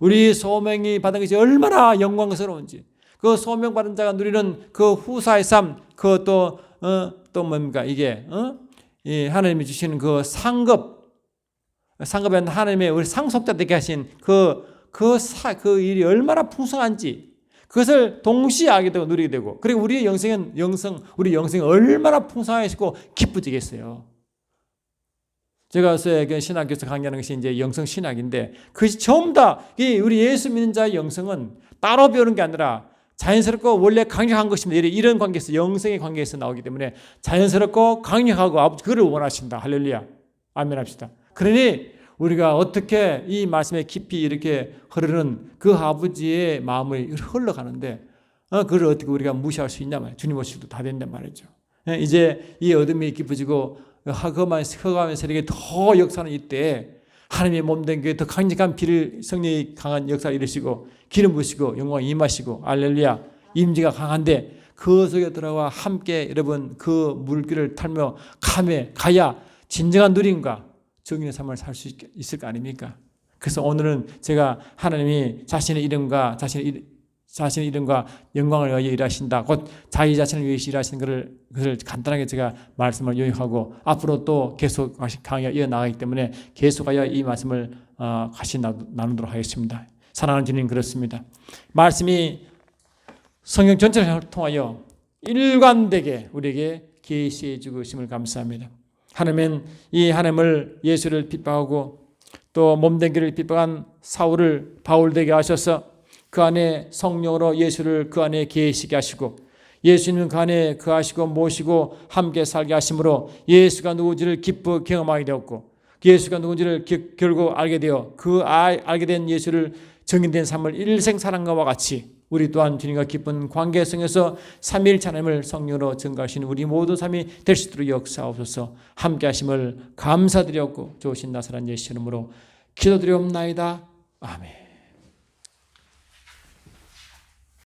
우리 소명이 받은 것이 얼마나 영광스러운지 그 소명 받은 자가 누리는 그 후사의 삶 그것도 어, 또 뭡니까 이게 어? 이 하나님이 주시는 그 상급 상급은 하나님의 우리 상속자 되게 하신 그그그 그 일이 얼마나 풍성한지 그것을 동시에 알게 되고 누리게 되고 그리고 우리의 영생은 영성 우리 영생이 얼마나 풍성하시고 기쁘지겠어요. 제가 그 신학교에서 강의하는 것이 이제 영성 신학인데 그것이 전부 다이 우리 예수 믿는 자의 영성은 따로 배우는 게 아니라 자연스럽고 원래 강력한 것입니다. 이런 관계에서 영성의 관계에서 나오기 때문에 자연스럽고 강력하고 아버지 그를 원하신다. 할렐루야. 아멘 합시다. 그러니 우리가 어떻게 이 말씀에 깊이 이렇게 흐르는 그 아버지의 마음을 흘러가는데 어, 그걸 어떻게 우리가 무시할 수 있냐 말이에요. 주님 오실도 다 된단 말이죠. 예, 이제 이 어둠이 깊어지고 흑암의 흑암의 세력이 더 역사는 이때 하나님의 몸된 교회 더 강력한 비를 성령이 강한 역사를 이루시고 기름 부시고 영광 임하시고 알렐루야 임지가 강한데 그 속에 들어와 함께 여러분 그 물길을 탈며 감에 가야 진정한 누림과 정인의 삶을 살 수 있을 거 아닙니까? 그래서 오늘은 제가 하나님이 자신의 이름과 자신의 이- 자신의 이름과 영광을 위하여 일하신다. 곧 자기 자신을 위해서 일하시는 것을, 그것을 간단하게 제가 말씀을 요약하고 앞으로 또 계속 강의가 이어나가기 때문에 계속하여 이 말씀을 어, 같이 나- 나누도록 하겠습니다. 사랑하는 주님 그렇습니다. 말씀이 성경 전체를 통하여 일관되게 우리에게 계시해 주고 있음을 감사합니다. 하나님은 이 하나님을 예수를 핍박하고 또 몸된 길을 핍박한 사울을 바울 되게 하셔서 그 안에 성령으로 예수를 그 안에 계시게 하시고 예수님은 그 안에 그하시고 모시고 함께 살게 하심으로 예수가 누구지를 기쁘 경험하게 되었고 예수가 누군지를 기- 결국 알게 되어 그 알- 알게 된 예수를 정인된 삶을 일생 사랑과와 같이 우리 또한 주님과 깊은 관계성에서 하나님을 성령으로 증가하시는 우리 모든 삶이 될 수 있도록 역사하옵소서 함께 하심을 감사드렸고 좋으신 나사란 예수 이름으로 기도드리옵나이다. 아멘.